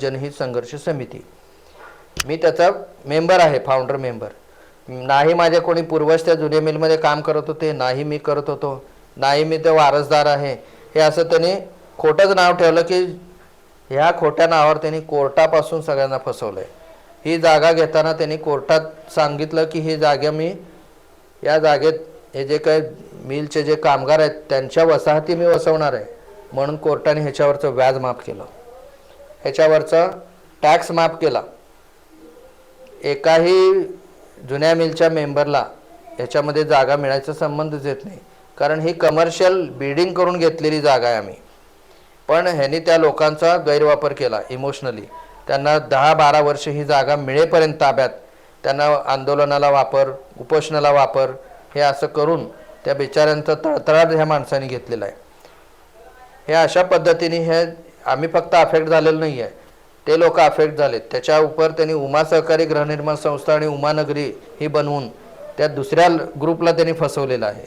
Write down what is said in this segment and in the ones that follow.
जनहित संघर्ष समिती. मी त्याचा मेंबर आहे फाउंडर मेंबर नाही माझ्या कोणी पूर्वज त्या जुन्या मिलमध्ये काम करत होते नाही मी करत होतो नाही मी ते वारसदार आहे. हे असं त्यांनी खोटंच नाव ठेवलं की ह्या खोट्या नावावर त्यांनी कोर्टापासून सगळ्यांना फसवलं आहे ही जागा घेताना त्यांनी कोर्टात सांगितलं की ही जागा मी या जागेत हे जे काही मिलचे जे कामगार आहेत त्यांच्या वसाहती मी वसवणार आहे. म्हणून कोर्टाने ह्याच्यावरचं व्याज माफ केलं. ह्याच्यावरचा टॅक्स माफ केला. एकाही जुन्या मिलच्या मेंबरला ह्याच्यामध्ये जागा मिळायचा संबंधच येत नाही. कारण ही कमर्शियल बिल्डिंग करून घेतलेली जागा आहे आम्ही. पण ह्यांनी त्या लोकांचा गैरवापर केला इमोशनली त्यांना दहा बारा वर्ष ही जागा मिळेपर्यंत ताब्यात. त्यांना आंदोलनाला वापर उपोषणाला वापर हे असं करून त्या बिचाऱ्यांचा तळतळाट ह्या माणसाने घेतलेला आहे. हे अशा पद्धतीने हे आम्ही फक्त अफेक्ट झालेलो नाही आहे ते लोक अफेक्ट झालेत. त्याच्या उपर त्यांनी उमा सहकारी गृहनिर्माण संस्था आणि उमानगरी ही बनवून त्या दुसऱ्या ग्रुपला त्यांनी फसवलेलं आहे.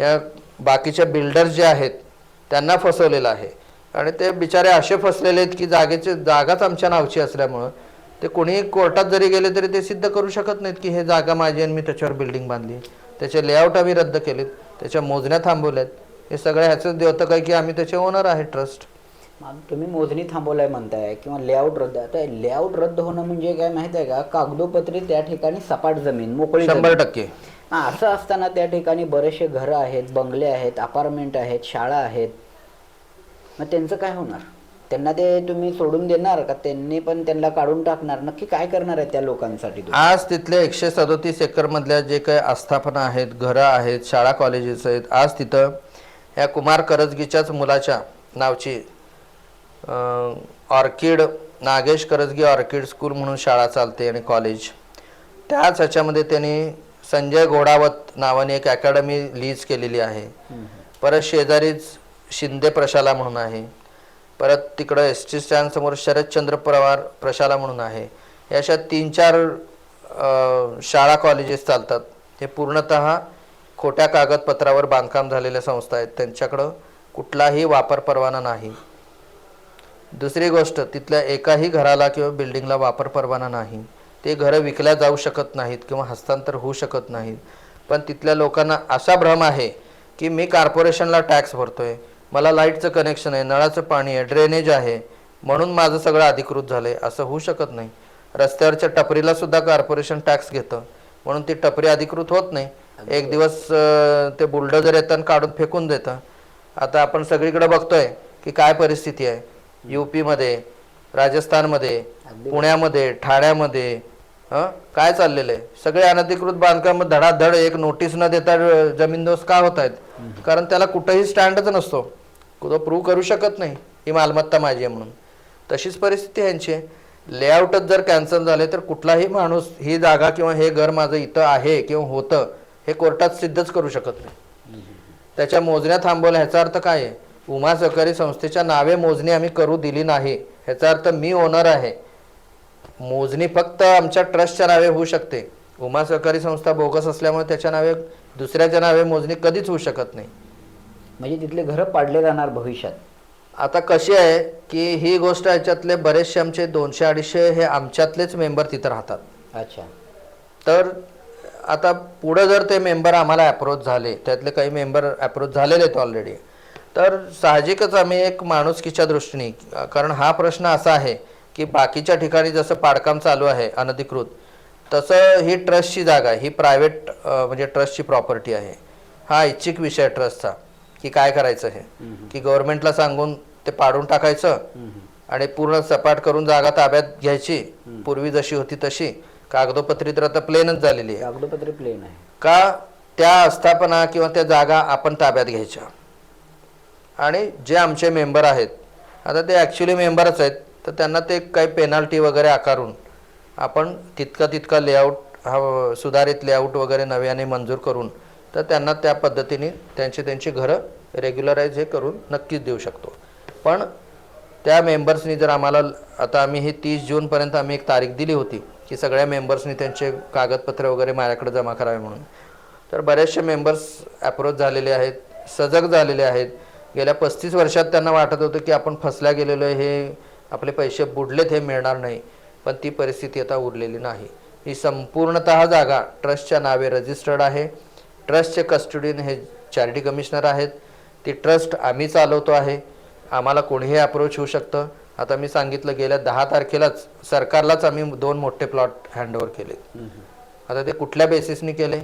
या बाकीच्या बिल्डर्स जे आहेत त्यांना फसवलेलं आहे. आणि ते बिचारे असे फसलेले आहेत की जागेचे जागाच आमच्या नावची असल्यामुळं ते कोणीही कोर्टात जरी गेले तरी ते सिद्ध करू शकत नाहीत की हे जागा माझी आणि मी त्याच्यावर बिल्डिंग बांधली त्याचे लेआउट आम्ही रद्द केलेत. त्याच्या मोजण्या थांबवल्यात. हे सगळं ह्याचंच देवतं काय की आम्ही त्याचे ओनर आहे ट्रस्ट मग तुम्ही मोजणी थांबवलाय म्हणताय किंवा लेआउट रद्द आता लेआउट रद्द होणं म्हणजे काय माहीत आहे का? कागदोपत्री त्या ठिकाणी सपाट जमीन मोकळी शंभर. टक्के. हा, असं असताना त्या ठिकाणी बरेचसे घरं आहेत बंगले आहेत अपार्टमेंट आहेत शाळा आहेत. मग त्यांचं काय होणार? त्यांना ते तुम्ही सोडून देणार का? त्यांनी पण त्यांना काढून टाकणार? नक्की काय करणार आहे त्या लोकांसाठी? आज तिथले एकशे सदोतीस एकरमधल्या जे काही आस्थापना आहेत घरं आहेत शाळा कॉलेजेस आहेत आज तिथं ह्या कुमार करजगीच्याच मुलाच्या नावची orchid Nagesh Karajagi orchid school म्हणून शाळा चालते आणि कॉलेज त्याच ह्याच्यामध्ये त्यांनी संजय घोडावत नावाने एक अकॅडमी लीज केलेली आहे. परत शेजारीच शिंदे प्रशाला म्हणून आहे. परत तिकडं एस टी स्टँडसमोर शरदचंद्र पवार प्रशाला म्हणून आहे. हे अशा तीन चार शाळा कॉलेजेस चालतात. हे पूर्णतः खोट्या कागदपत्रावर बांधकाम झालेल्या संस्था आहेत. त्यांच्याकडं कुठलाही वापर परवाना नाही. दुसरी गोष्ट तिथल्या एकाही घराला किंवा बिल्डिंगला वापर परवाना नाही. ते घरं विकल्या जाऊ शकत नाहीत किंवा हस्तांतर होऊ शकत नाहीत. पण तिथल्या लोकांना असा भ्रम आहे की मी कॉर्पोरेशनला टॅक्स भरतोय मला लाईटचं कनेक्शन आहे नळाचं पाणी आहे ड्रेनेज आहे म्हणून माझं सगळं अधिकृत झालंय असं होऊ शकत नाही. रस्त्यावरच्या टपरीला सुद्धा कॉर्पोरेशन टॅक्स घेतं म्हणून ती टपरी अधिकृत होत नाही. एक दिवस ते बुलडोजर येतं काढून फेकून देतं. आता आपण सगळीकडे बघतोय की काय परिस्थिती आहे. यूपीमध्ये राजस्थानमध्ये पुण्यामध्ये ठाण्यामध्ये काय चाललेलं आहे? सगळे अनधिकृत बांधकाम धडाधड एक नोटीस न देता जमीनदोस्त का होत आहेत कारण त्याला कुठंही स्टँडच नसतो. तो प्रूव्ह करू शकत नाही ही मालमत्ता माझी आहे म्हणून. तशीच परिस्थिती ह्यांची आहे लेआउटच जर कॅन्सल झाले तर कुठलाही माणूस ही जागा किंवा हे घर माझं इथं आहे किंवा होतं हे कोर्टात सिद्धच करू शकत नाही. त्याच्या मोजण्या थांबवल्या ह्याचा अर्थ काय आहे? उमा सहकारी संस्थेच्या नावे मोजणी आम्ही करू दिली नाही. ह्याचा अर्थ मी ओनर आहे. मोजणी फक्त आमच्या ट्रस्टच्या नावे होऊ शकते. उमा सहकारी संस्था बोगस असल्यामुळे त्याच्या नावे दुसऱ्याच्या नावे मोजणी कधीच होऊ शकत नाही. म्हणजे तिथले घरं पाडले जाणार भविष्यात. आता कशी आहे की ही गोष्ट याच्यातले बरेचसे आमचे दोनशे अडीचशे हे आमच्यातलेच मेंबर तिथं राहतात. अच्छा. तर आता पुढं जर ते मेंबर आम्हाला अप्रोच झाले त्यातले काही मेंबर अप्रोच झालेले आहेत ऑलरेडी तर साहजिकच आम्ही एक माणुसकीच्या दृष्टीने कारण हा प्रश्न असा आहे की बाकीच्या ठिकाणी जसं पाडकाम चालू आहे अनधिकृत तसं ही ट्रस्टची जागा ही प्रायव्हेट म्हणजे ट्रस्टची प्रॉपर्टी आहे. हा ऐच्छिक विषय ट्रस्टचा की काय करायचं हे? की गव्हर्नमेंटला सांगून ते पाडून टाकायचं आणि पूर्ण सपाट करून जागा ताब्यात घ्यायची. पूर्वी जशी होती तशी. कागदोपत्री तर आता प्लेनच झालेली आहे. कागदोपत्री प्लेन आहे. का त्या आस्थापना किंवा त्या जागा आपण ताब्यात घ्यायच्या? आणि जे आमचे मेंबर आहेत आता ते ॲक्च्युली मेंबरच आहेत तर त्यांना ते काही पेनाल्टी वगैरे आकारून आपण तितका तितका लेआउट हा सुधारित लेआउट वगैरे नव्याने मंजूर करून तर त्यांना त्या पद्धतीने त्यांची त्यांची घरं रेग्युलराईज हे करून नक्कीच देऊ शकतो. पण त्या मेंबर्सनी जर आम्हाला आता आम्ही ही तीस जूनपर्यंत आम्ही एक तारीख दिली होती की सगळ्या मेंबर्सनी त्यांचे कागदपत्र वगैरे माझ्याकडे जमा करावे म्हणून तर बरेचसे मेंबर्स अप्रोच झालेले आहेत सजग झालेले आहेत गेल्या पस्तीस वर्षात त्यांना वाटत होतं की आपण फसल्या गेलेलो आहे हे आपले पैसे बुडलेत हे मिळणार नाही. पण ती परिस्थिती आता उरलेली नाही. ही संपूर्णतः जागा ट्रस्टच्या नावे रजिस्टर्ड आहे. ट्रस्टचे कस्टोडियन हे चॅरिटी कमिशनर आहेत. ती ट्रस्ट आम्ही चालवतो आहे. आम्हाला कोणीही अप्रोच होऊ शकतं. आता मी सांगितलं गेल्या दहा तारखेलाच सरकारलाच आम्ही दोन मोठे प्लॉट हँडओव्हर केले आता ते कुठल्या बेसिसनी केले?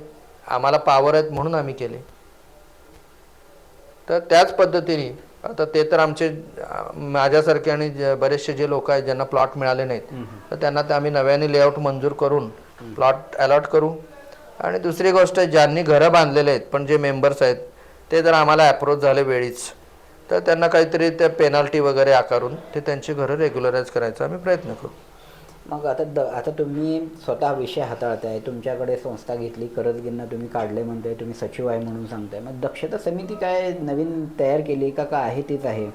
आम्हाला पॉवर आहेत म्हणून आम्ही केले. तर त्याच पद्धतीने आता ते तर आमचे माझ्यासारखे आणि बरेचसे जे लोक आहेत ज्यांना प्लॉट मिळाले नाहीत तर त्यांना ते आम्ही नव्याने लेआउट मंजूर करून प्लॉट अलॉट करू. आणि दुसरी गोष्ट ज्यांनी घरं बांधलेले आहेत पण जे मेंबर्स आहेत ते जर आम्हाला अप्रोच झाले वेळीच. तर त्यांना काहीतरी त्या पेनल्टी वगैरे आकारून ते त्यांची घरं रेग्युलराईज करायचा आम्ही प्रयत्न करू. मग आता द आता तुम्ही स्वतः विषय हाताळताय तुमच्याकडे संस्था घेतली करजगींना तुम्ही काढले म्हणताय तुम्ही सचिव आहे म्हणून सांगताय. मग दक्षता समिती काय नवीन तयार केली का का आहे तीच आहे?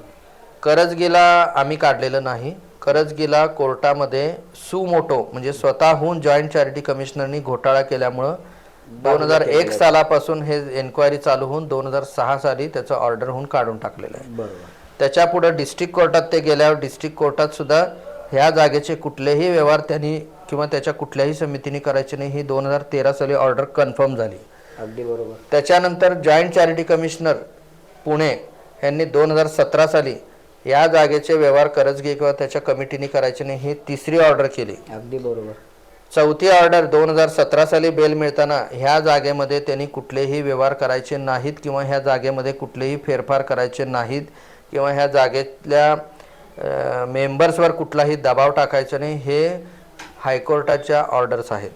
करजगीला आम्ही काढलेलं नाही. करजगीला कोर्टामध्ये सुमोटो म्हणजे स्वतःहून जॉईंट चॅरिटी कमिशनरनी घोटाळा केल्यामुळं दोन हजार एक सालापासून हे एन्क्वायरी चालू होऊन दोन हजार सहा साली त्याचं ऑर्डर होऊन काढून टाकलेलं आहे. बरोबर. त्याच्या पुढे डिस्ट्रिक्ट कोर्टात ते गेल्यावर डिस्ट्रिक्ट कोर्टात सुद्धा ह्या जागेचे कुठलेही व्यवहार त्यांनी किंवा त्याच्या कुठल्याही समितीने करायचे नाही ही दोन हजार तेरा साली ऑर्डर कन्फर्म झाली. अगदी बरोबर. त्याच्यानंतर जॉईंट चॅरिटी कमिशनर पुणे यांनी दोन हजार सतरा साली या जागेचे व्यवहार करजगी किंवा त्याच्या कमिटीने करायचे नाही ही तिसरी ऑर्डर केली. अगदी बरोबर. चौथी ऑर्डर दोन हजार सतरा साली बेल मिळताना ह्या जागेमध्ये त्यांनी कुठलेही व्यवहार करायचे नाहीत किंवा ह्या जागेमध्ये कुठलेही फेरफार करायचे नाहीत किंवा ह्या जागेतल्या मेंबर्सवर कुठलाही दबाव टाकायचा नाही. हे हायकोर्टाच्या ऑर्डर्स आहेत.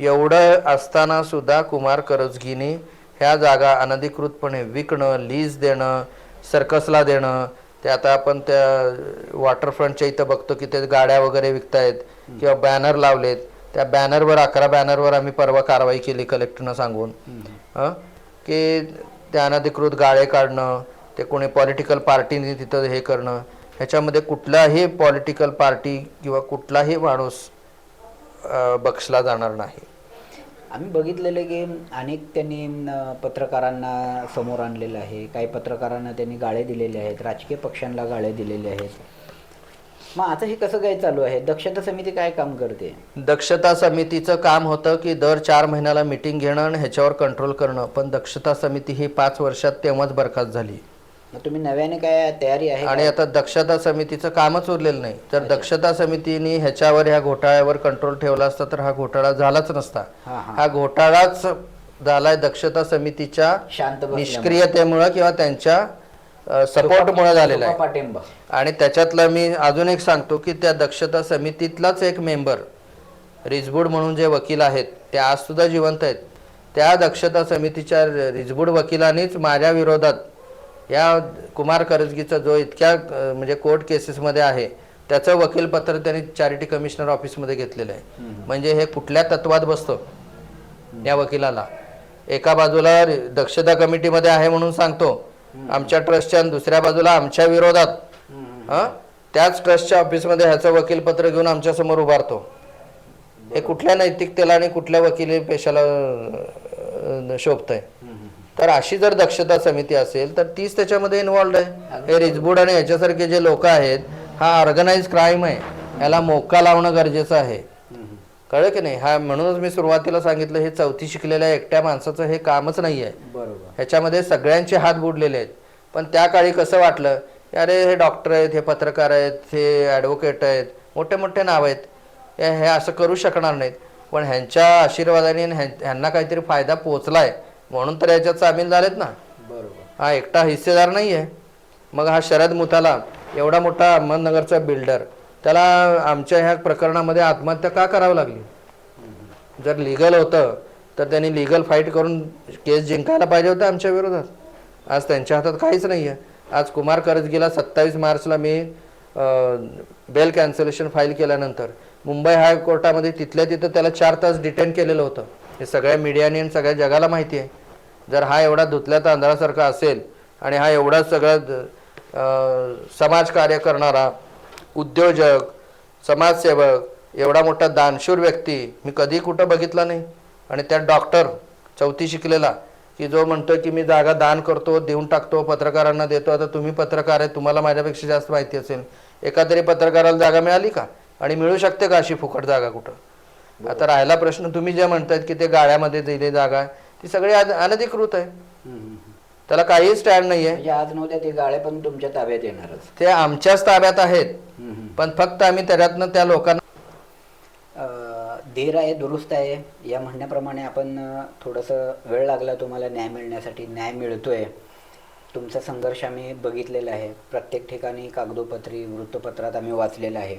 एवढं असताना सुद्धा कुमार करजगीने ह्या जागा अनधिकृतपणे विकणं लीज देणं सर्कसला देणं ते आता आपण त्या वॉटरफ्रंटच्या इथं बघतो की ते गाड्या वगैरे विकतायत किंवा बॅनर लावलेत. त्या बॅनरवर अकरा बॅनरवर आम्ही परवा कारवाई केली कलेक्टरनं सांगून. हं? की त्या अनधिकृत गाळे काढणं ते कोणी पॉलिटिकल पार्टीने तिथं हे करणं ह्याच्यामध्ये कुठलाही पॉलिटिकल पार्टी किंवा कुठलाही माणूस बक्षला जाणार नाही. आम्ही बघितलेलं की अनेक त्यांनी पत्रकारांना समोर आणलेलं आहे. काही पत्रकारांना त्यांनी गाळे दिलेले आहेत. राजकीय पक्षांना गाळे दिलेले आहेत. मग आता हे कसं काय चालू आहे? दक्षता समिती काय काम करते? दक्षता समितीचं काम होतं की दर चार महिन्याला मिटिंग घेणं आणि ह्याच्यावर कंट्रोल करणं. पण दक्षता समिती ही पाच वर्षात तेव्हाच बरखास्त झाली. मग तुम्ही नव्याने काय तयारी आहे आणि आता दक्षता समितीचं कामच उरलेलं नाही. जर दक्षता समितीने ह्याच्यावर ह्या घोटाळ्यावर कंट्रोल ठेवला असता तर हा घोटाळा झालाच नसता. हा हा. हा घोटाळाच झालाय दक्षता समितीच्या शांत. निष्क्रियतेमुळे किंवा त्यांच्या सपोर्टमुळे झालेला आहे. पाठिंबा आणि त्याच्यातलं मी अजून एक सांगतो की त्या दक्षता समितीतलाच एक मेंबर रिजबूड म्हणून जे वकील आहेत ते आज सुद्धा जिवंत आहेत. त्या दक्षता समितीच्या रिजबूड वकिलांनीच माझ्या विरोधात या कुमार करजगीचा जो इतक्या म्हणजे कोर्ट केसेसमध्ये आहे त्याचं वकीलपत्र त्यांनी चॅरिटी कमिशनर ऑफिसमध्ये घेतलेलं आहे. म्हणजे हे कुठल्या तत्वात बसतं या वकिलाला? एका बाजूला दक्षता कमिटीमध्ये आहे म्हणून सांगतो. आमच्या ट्रस्टच्या आणि दुसऱ्या बाजूला आमच्या विरोधात. हं? त्याच ट्रस्टच्या ऑफिसमध्ये ह्याचं वकीलपत्र घेऊन आमच्यासमोर उभारतो. हे कुठल्या नैतिकतेला आणि कुठल्या वकिली पेशाला शोभतंय? तर अशी जर दक्षता समिती असेल तर तीच त्याच्यामध्ये इन्व्हॉल्ड आहे. हे रिजबूड आणि ह्याच्यासारखे जे लोक आहेत हा ऑर्गनाइज क्राईम आहे. याला मोका लावणं गरजेचं आहे. कळलं की नाही? हा म्हणूनच मी सुरुवातीला सांगितलं हे चौथी शिकलेल्या एकट्या माणसाचं हे कामच नाही आहे. बरोबर. ह्याच्यामध्ये सगळ्यांचे हात बुडलेले आहेत. पण त्या काळी कसं वाटलं? की अरे हे डॉक्टर आहेत हे पत्रकार आहेत हे ॲडव्होकेट आहेत मोठे मोठे नाव आहेत. हे असं करू शकणार नाहीत. पण ह्यांच्या आशीर्वादाने ह्यांना काहीतरी फायदा पोचलाय. म्हणून तर याच्यात सामील झालेत ना. बरोबर. हा एकटा हिस्सेदार नाही आहे मग हा शरद मुताला एवढा मोठा अहमदनगरचा बिल्डर त्याला आमच्या ह्या प्रकरणामध्ये आत्महत्या का करावी लागली? जर लिगल होतं तर त्यांनी लिगल फाईट करून केस जिंकायला पाहिजे होतं आमच्या विरोधात. आज त्यांच्या हातात काहीच नाही आहे आज कुमार करजगीला सत्तावीस मार्चला मी बेल कॅन्सलेशन फाईल केल्यानंतर मुंबई हायकोर्टामध्ये तिथल्या तिथं त्याला चार तास डिटेन केलेलं होतं. हे सगळ्या मीडियाने आणि सगळ्या जगाला माहिती आहे. जर हा एवढा धुतल्या तांदळासारखा असेल आणि हा एवढा सगळा अं, समाजकार्य करणारा उद्योजक समाजसेवक एवढा मोठा दानशूर व्यक्ती मी कधी कुठं बघितला नाही. आणि त्यात डॉक्टर चौथी शिकलेला की जो म्हणतो की मी जागा दान करतो देऊन टाकतो पत्रकारांना देतो आता तुम्ही पत्रकार आहे तुम्हाला माझ्यापेक्षा जास्त माहिती असेल. एका तरी पत्रकाराला जागा मिळाली का? आणि मिळू शकते का अशी फुकट जागा कुठं? आता राहिला प्रश्न तुम्ही जे म्हणतायत की ते गाळ्यामध्ये दिली जागा आहे, ती सगळी अन- अनधिकृत आहे. त्याला काही स्टँड नाहीये. म्हणजे आज नव्हत्या ते गाळे पण तुमच्या ताब्यात येणारच. ते आमच्याच ताब्यात आहेत. पण फक्त आम्ही त्याच्यातनं त्या लोकांना अ, धीर आहे दुरुस्त आहे या म्हणण्याप्रमाणे आपण अ, थोडंसं वेळ लागला तुम्हाला न्याय मिळण्यासाठी न्याय मिळतोय. तुमचा संघर्ष आम्ही बघितलेला आहे. प्रत्येक ठिकाणी कागदोपत्री वृत्तपत्रात आम्ही वाचलेलं आहे.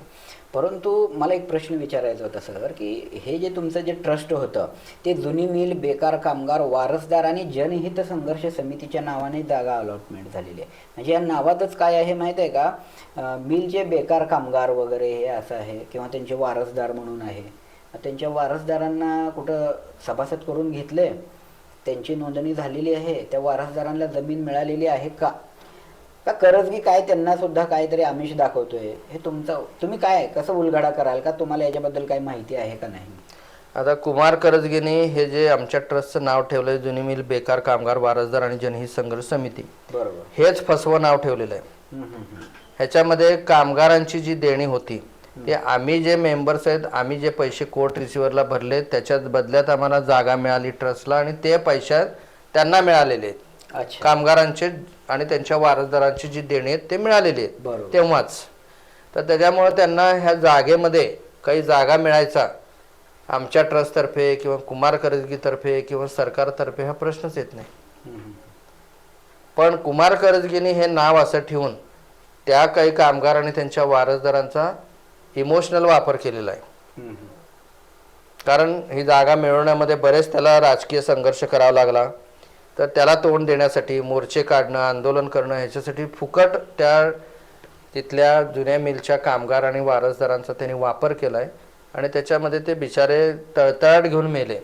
परंतु मला एक प्रश्न विचारायचा होता सर की हे जे तुमचं जे ट्रस्ट होतं ते जुनी मिल बेकार कामगार वारसदार आणि जनहित संघर्ष समितीच्या नावाने जागा अलॉटमेंट झालेली आहे. म्हणजे या नावातच काय आहे माहीत आहे का? अं, मिलचे बेकार कामगार वगैरे हे असं आहे किंवा त्यांचे वारसदार म्हणून आहे. त्यांच्या वारसदारांना कुठं सभासद करून घेतले त्यांची नोंदणी झालेली आहे. त्या वारसदारांना जमीन मिळालेली आहे का? का करजगी काय त्यांना सुद्धा काहीतरी आमिष दाखवतोय? हे तुमचं तुम्ही काय कसं उलगडा कराल? का तुम्हाला याच्याबद्दल काही माहिती आहे का नाही? आता कुमार करजगिनी हे जे आमच्या ट्रस्टचं नाव ठेवलंय जुनी मिल बेकार कामगार वारसदार आणि जनहित संघर्ष समिती. बरोबर. हेच फसवं नाव ठेवलेलं आहे. ह्याच्यामध्ये कामगारांची जी देणी होती ते आम्ही जे मेंबर्स आहेत आम्ही जे पैसे कोर्ट रिसिव्हरला भरले त्याच्यात बदल्यात आम्हाला जागा मिळाली ट्रस्टला आणि ते पैशात त्यांना मिळालेले आहेत. कामगारांचे आणि त्यांच्या वारसदारांची जी देणी आहेत ते मिळालेली आहेत. तेव्हाच. तर त्याच्यामुळे त्यांना ह्या जागेमध्ये काही जागा मिळायचा आमच्या ट्रस्टतर्फे किंवा कुमार करजगीतर्फे किंवा सरकारतर्फे हा प्रश्नच येत नाही. पण कुमार करजगिनी हे नाव असं ठेवून त्या काही कामगार आणि त्यांच्या वारसदारांचा इमोशनल वापर केलेला आहे. कारण ही जागा मिळवण्यामध्ये बरेच त्याला राजकीय संघर्ष करावा लागला. तर त्याला तोंड देण्यासाठी मोर्चे काढणं आंदोलन करणं ह्याच्यासाठी फुकट त्या तिथल्या जुन्या मिलच्या कामगार आणि वारसदारांचा त्यांनी वापर केला आहे आणि त्याच्यामध्ये ते बिचारे तळतळाट घेऊन मेले.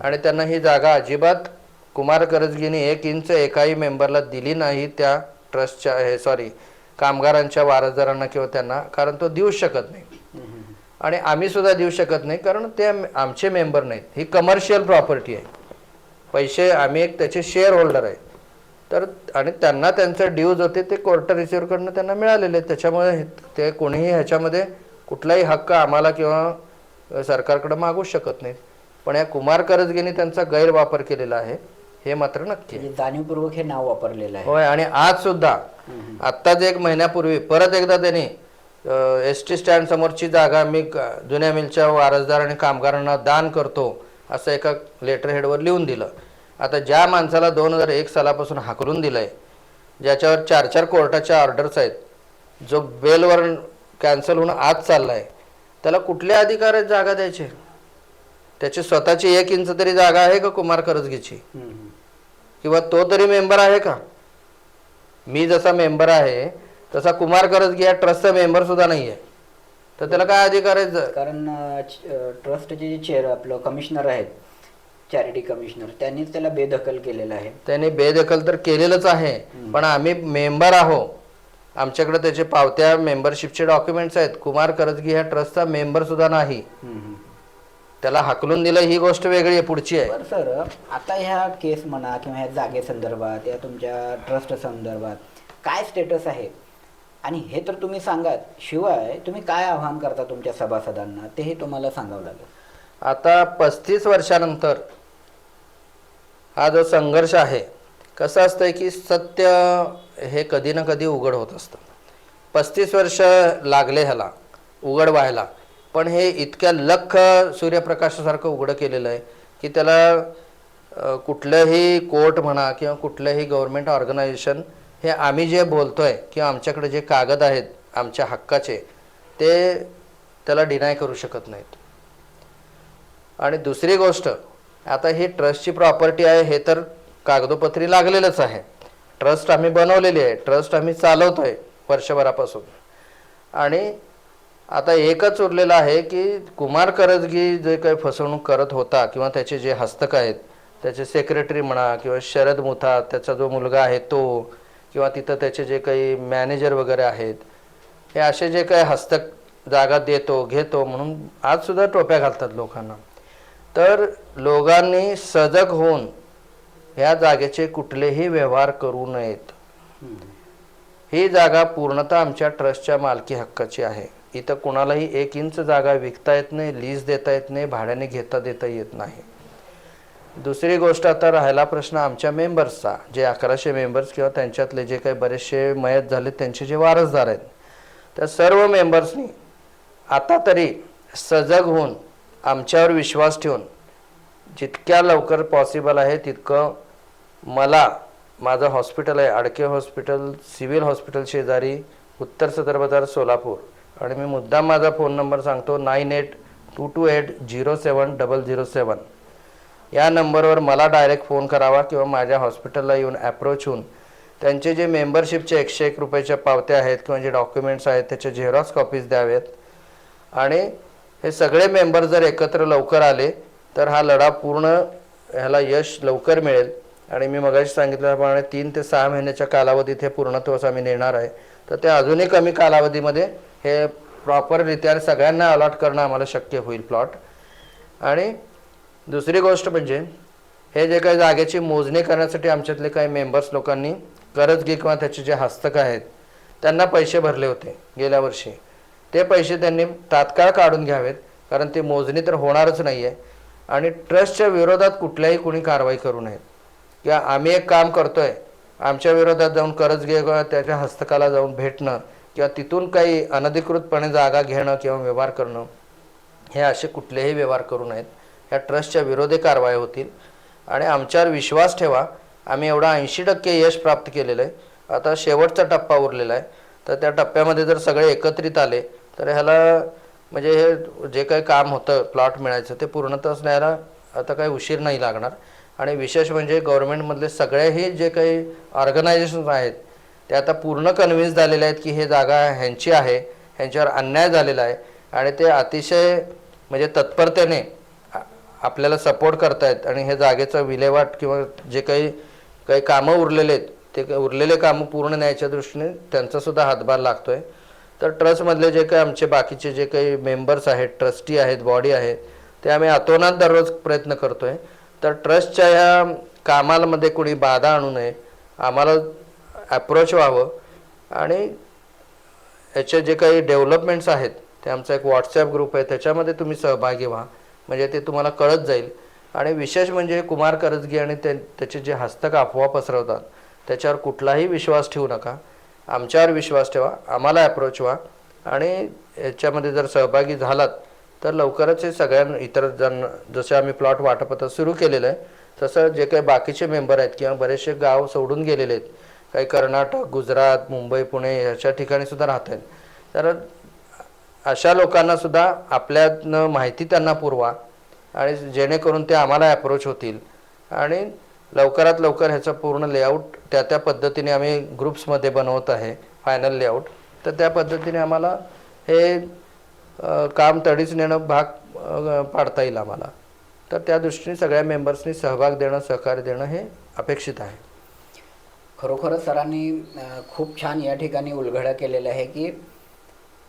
आणि त्यांना ही जागा अजिबात कुमार करजगीने एक इंच एकाही मेंबरला दिली नाही त्या ट्रस्टच्या हे सॉरी कामगारांच्या वारसदारांना किंवा त्यांना कारण तो देऊ शकत नाही. आणि आम्ही सुद्धा देऊ शकत नाही कारण ते आमचे मेंबर नाहीत. ही कमर्शियल प्रॉपर्टी आहे. पैसे आम्ही एक त्याचे शेअर होल्डर आहे. तर आणि त्यांना त्यांचं ड्यूज होते ते कोर्ट रिसिव्हरकडनं त्यांना मिळालेले आहेत त्याच्यामुळे ते कोणीही ह्याच्यामध्ये कुठलाही हक्क आम्हाला किंवा सरकारकडे मागू शकत नाहीत. पण या कुमार करजगेने त्यांचा गैरवापर केलेला आहे. हे मात्र नक्की आहे. म्हणजे जाणीवपूर्वक हे नाव वापरलेलं आहे. होय आणि आज सुद्धा आत्ताच एक महिन्यापूर्वी परत एकदा त्यांनी एस टी स्टँड समोरची जागा मी क- जुन्या मिलच्या वारसदार आणि कामगारांना दान करतो असं एका लेटर हेडवर लिहून दिलं. आता ज्या माणसाला दोन हजार एक सालापासून हाकलून दिलंय ज्याच्यावर चार चार कोर्टाच्या ऑर्डर्स आहेत जो बेलवर कॅन्सल होऊन आज चाललाय त्याला कुठले अधिकार आहेत जागा द्यायचे? त्याची स्वतःची एक इंच तरी जागा आहे का कुमार करजगीची हम्म. किंवा तो तरी मेंबर आहे का? मी जसा मेंबर आहे तसा कुमार करजगी या ट्रस्टचा मेंबर सुद्धा नाही आहे तर त्याला काय अधिकार आहे कारण ट्रस्टचे जे चेअर आपलं कमिशनर आहेत चॅरिटी कमिशनर त्यांनीच त्याला बेदखल केलेलं आहे. त्याने बेदखल तर केलेलंच आहे पण आम्ही मेंबर आहो. आमच्याकडे त्याचे पावत्या मेंबरशिपचे डॉक्युमेंट्स आहेत. कुमार करजगी ह्या ट्रस्टचा मेंबर सुद्धा नाही. त्याला हाकलून दिलं ही गोष्ट वेगळी आहे पुढची आहे. बरं सर आता ह्या केस म्हणा किंवा ह्या जागेसंदर्भात या तुमच्या ट्रस्ट संदर्भात काय स्टेटस आहे? आणि हे तर तुम्ही सांगात शिवाय तुम्ही काय आव्हान करता तुमच्या सभासदांना तेही तुम्हाला सांगावं लागेल. आता पस्तीस वर्षानंतर हा जो संघर्ष आहे कसं असतंय की सत्य हे कधी ना कधी उघड होत असतं. पस्तीस वर्ष लागले ह्याला उघड व्हायला. पण हे इतक्या लख सूर्यप्रकाशासारखं उघडं केलेलं आहे की त्याला कुठलंही कोर्ट म्हणा किंवा कुठलंही गव्हर्मेंट ऑर्गनायझेशन हे आम्ही जे बोलतो आहे किंवा आमच्याकडे जे कागद आहेत आमच्या हक्काचे ते त्याला डिनाय करू शकत नाहीत. आणि दुसरी गोष्ट आता ही ट्रस्टची प्रॉपर्टी आहे हे तर कागदोपत्री लागलेलंच आहे. ट्रस्ट आम्ही बनवलेली आहे ट्रस्ट आम्ही चालवतो आहे वर्षभरापासून. आणि आता एकच उरलेलं आहे की कुमार करजगी जे काही फसवणूक करत होता किंवा त्याचे जे हस्तक आहेत त्याचे सेक्रेटरी म्हणा किंवा शरद मुथा त्याचा जो मुलगा आहे तो किंवा तिथं त्याचे जे काही मॅनेजर वगैरे आहेत हे असे जे काही हस्तक जागा देतो घेतो म्हणून आज सुद्धा टोप्या घालतात लोकांना. तर लोकांनी सजग होऊन ह्या जागेचे कुठलेही व्यवहार करू नयेत. ही जागा पूर्णतः आमच्या ट्रस्टच्या मालकी हक्काची आहे. इथं कुणालाही एक इंच जागा विकता येत नाही लीज देता येत नाही भाड्याने घेता देता येत नाही. दुसरी गोष्ट आता राहिला प्रश्न आमच्या मेंबर्सचा जे अकराशे मेंबर्स किंवा त्यांच्यातले जे काही बरेचसे मयत झाले त्यांचे जे वारसदार आहेत त्या सर्व मेंबर्सनी आता तरी सजग होऊन आमच्यावर विश्वास ठेवून जितक्या लवकर पॉसिबल आहे तितकं मला माझं हॉस्पिटल आहे आडके हॉस्पिटल सिव्हिल हॉस्पिटल शेजारी उत्तर सदर बाजार सोलापूर. आणि मी मुद्दाम माझा फोन नंबर सांगतो nine eight two two eight zero seven double zero seven या नंबरवर मला डायरेक्ट फोन करावा किंवा माझ्या हॉस्पिटलला येऊन ॲप्रोच होऊन त्यांचे जे मेंबरशिपचे एकशे एक रुपयाच्या पावत्या आहेत किंवा जे डॉक्युमेंट्स आहेत त्याचे झेरॉक्स कॉपीज द्यावेत. आणि हे सगळे मेंबर जर एकत्र लवकर आले तर हा लढा पूर्ण ह्याला यश लवकर मिळेल. आणि मी मगाशी सांगितल्याप्रमाणे तीन ते सहा महिन्याच्या कालावधीत हे पूर्णत्वास आम्ही नेणार आहे. तर ते अजूनही कमी कालावधीमध्ये हे प्रॉपररित्या सगळ्यांना अलॉट करणं आम्हाला शक्य होईल प्लॉट आणि दुसरी गोष्ट म्हणजे हे जे काही जागेची मोजणी करण्यासाठी आमच्यातले काही मेंबर्स लोकांनी गरजगी किंवा त्याचे जे हस्तक आहेत त्यांना पैसे भरले होते गेल्या वर्षी. ते पैसे त्यांनी तात्काळ काढून घ्यावेत कारण ती मोजणी तर होणारच नाही आहे आणि ट्रस्टच्या विरोधात कुठल्याही कुणी कारवाई करू नयेत किंवा आम्ही एक काम करतोय आमच्या विरोधात जाऊन कर्ज घे किंवा त्याच्या हस्तकाला जाऊन भेटणं किंवा तिथून काही अनधिकृतपणे जागा घेणं किंवा व्यवहार करणं हे असे कुठलेही व्यवहार करू नयेत. ह्या ट्रस्टच्या विरोधी कारवाई होतील. आणि आमच्यावर विश्वास ठेवा. आम्ही एवढा ऐंशी टक्के यश प्राप्त केलेलं आहे. आता शेवटचा टप्पा उरलेला आहे. तर त्या टप्प्यामध्ये जर सगळे एकत्रित आले तर ह्याला म्हणजे हे जे काही काम होतं प्लॉट मिळायचं ते पूर्णतच न्यायला आता काही उशीर नाही लागणार. आणि विशेष म्हणजे गव्हर्नमेंटमधले सगळेही जे काही ऑर्गनायझेशन्स आहेत ते आता पूर्ण कन्व्हिन्स झालेले आहेत की हे जागा ह्यांची आहे ह्यांच्यावर अन्याय झालेला आहे. आणि ते अतिशय म्हणजे तत्परतेने आपल्याला सपोर्ट करतायत आणि हे जागेचं विल्हेवाट किंवा जे काही काही कामं उरलेले आहेत ते काही उरलेले कामं पूर्ण न्यायच्या दृष्टीने त्यांचासुद्धा हातभार हातभार लागतोय. तर ट्रस्टमधले जे काही आमचे बाकीचे जे काही मेंबर्स आहेत ट्रस्टी आहेत बॉडी आहेत ते आम्ही अतोनात दररोज प्रयत्न करतोय. तर ट्रस्टच्या ह्या कामामध्ये कोणी बाधा आणू नये आम्हाला ॲप्रोच व्हावं. आणि याचे जे काही डेव्हलपमेंट्स आहेत ते आमचा एक व्हॉट्सॲप ग्रुप आहे त्याच्यामध्ये तुम्ही सहभागी व्हा. म्हणजे ते तुम्हाला कळत जाईल. आणि विशेष म्हणजे कुमार करजगी आणि ते त्याचे जे हस्तक अफवा पसरवतात त्याच्यावर कुठलाही विश्वास ठेवू नका. आमच्यावर विश्वास ठेवा आम्हाला अप्रोच व्हा. आणि याच्यामध्ये जर सहभागी झालात तर लवकरच हे सगळ्या इतर जण जसे आम्ही प्लॉट वाटप आता सुरू केलेलं आहे तसं जे काही बाकीचे मेंबर आहेत किंवा बरेचसे गाव सोडून गेलेले आहेत काही कर्नाटक गुजरात मुंबई पुणे याच्या ठिकाणी सुद्धा राहत आहेत. तर अशा लोकांना सुद्धा आपल्यातनं माहिती त्यांना पुरवा आणि जेणेकरून ते आम्हाला ॲप्रोच होतील. आणि लवकरात लवकर ह्याचं पूर्ण लेआउट त्या त्या पद्धतीने आम्ही ग्रुप्समध्ये बनवत आहे फायनल लेआउट तर त्या पद्धतीने आम्हाला हे काम तडीच नेणं भाग पाडता येईल आम्हाला. तर त्या दृष्टीने सगळ्या मेंबर्सनी सहभाग देणं सहकार्य देणं हे अपेक्षित आहे. खरोखरच सरांनी खूप छान या ठिकाणी उलगडा केलेला आहे की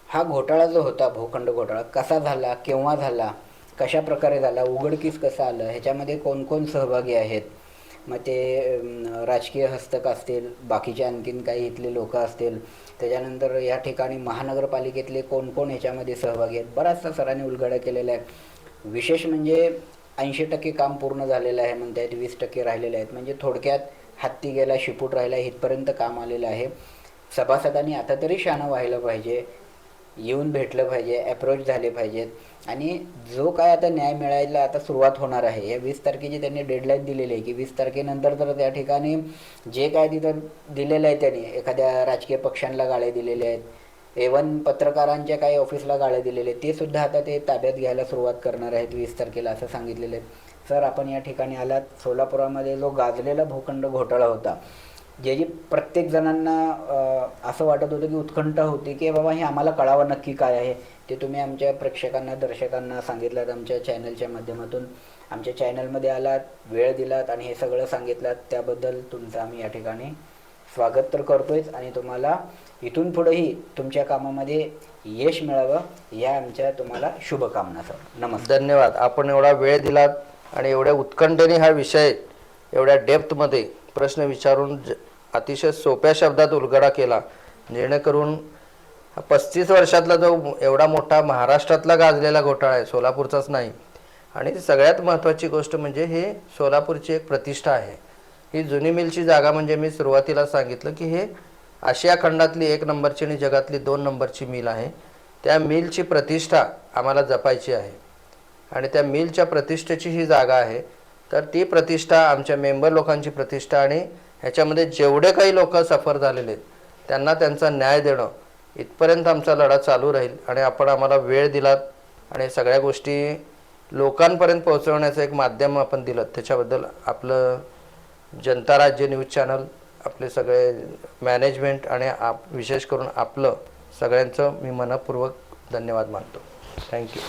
हा घोटाळा जो होता भूखंड घोटाळा कसा झाला केव्हा झाला कशा प्रकारे झाला उघडकीस कसं आलं ह्याच्यामध्ये कोण कोण सहभागी आहेत? मग ते राजकीय हस्तक असतील बाकीचे आणखीन काही इथले लोक असतील त्याच्यानंतर या ठिकाणी महानगरपालिकेतले कोण कोण ह्याच्यामध्ये सहभागी आहेत? बराचसा सरांनी उलगडा केलेला आहे. विशेष म्हणजे ऐंशी टक्के काम पूर्ण झालेलं आहे म्हणतायत वीस टक्के राहिलेले आहेत. म्हणजे थोडक्यात हत्ती गेला शिपूट राहिला इथपर्यंत काम आलेलं आहे. सभासदांनी आता तरी शहाणं व्हायला पाहिजे येऊन भेटलं पाहिजे अप्रोच झाले पाहिजेत. आणि जो काय आता न्याय मिळायला आता सुरुवात होणार आहे या वीस तारखेची त्यांनी डेडलाईन दिलेली आहे की वीस तारखेनंतर तर त्या ठिकाणी जे काय तिथं दिलेलं आहे त्यांनी एखाद्या राजकीय पक्षांना गाळे दिलेले आहेत एवन पत्रकारांच्या काही ऑफिसला गाळे दिलेले ते सुद्धा आता ते ताब्यात घ्यायला सुरुवात करणार आहेत वीस तारखेला असं सांगितलेलं आहे. सर आपण या ठिकाणी आलात. सोलापुरामध्ये जो गाजलेला भूखंड घोटाळा होता जे जी प्रत्येक जणांना असं वाटत होतं की उत्कंठा होती की बाबा हे आम्हाला कळावं नक्की काय आहे ते तुम्ही आमच्या प्रेक्षकांना दर्शकांना सांगितलं आमच्या चॅनलच्या माध्यमातून. आमच्या चॅनलमध्ये आलात वेळ दिलात आणि हे सगळं सांगितलात. त्याबद्दल तुमचं आम्ही या ठिकाणी स्वागत तर करतोयच आणि तुम्हाला इथून पुढेही तुमच्या कामामध्ये यश मिळावं या आमच्या तुम्हाला शुभकामना सर. नमस्कार. धन्यवाद. आपण एवढा वेळ दिलात आणि एवढ्या उत्कंठेने हा विषय एवढ्या डेप्थमध्ये प्रश्न विचारून ज- अतिशय सोप्या शब्दात उलगडा केला. जेणेकरून पस्तीस वर्षातला जो एवढा मोठा महाराष्ट्रातला गाजलेला घोटाळा आहे सोलापूरचाच नाही. आणि सगळ्यात महत्त्वाची गोष्ट म्हणजे हे सोलापूरची एक प्रतिष्ठा आहे. ही जुनी मिलची जागा म्हणजे मी सुरुवातीला सांगितलं की हे आशिया खंडातली एक नंबरची आणि जगातली दोन नंबरची मिल आहे. त्या मिलची प्रतिष्ठा आम्हाला जपायची आहे. आणि त्या मिलच्या प्रतिष्ठेची ही जागा आहे. तर ती प्रतिष्ठा आमच्या मेंबर लोकांची प्रतिष्ठा आणि ह्याच्यामध्ये जेवढे काही लोक सफर झालेले आहेत त्यांना त्यांचा न्याय देणं इथपर्यंत आमचा लढा चालू राहील आणि आपण आम्हाला वेळ दिलात आणि सगळ्या गोष्टी लोकांपर्यंत पोहोचवण्याचं एक माध्यम आपण दिलं. त्याच्याबद्दल आपलं जनता राज्य न्यूज चॅनल आपले सगळे मॅनेजमेंट आणि आप विशेष करून आपलं सगळ्यांचं मी मनपूर्वक धन्यवाद मानतो. थँक्यू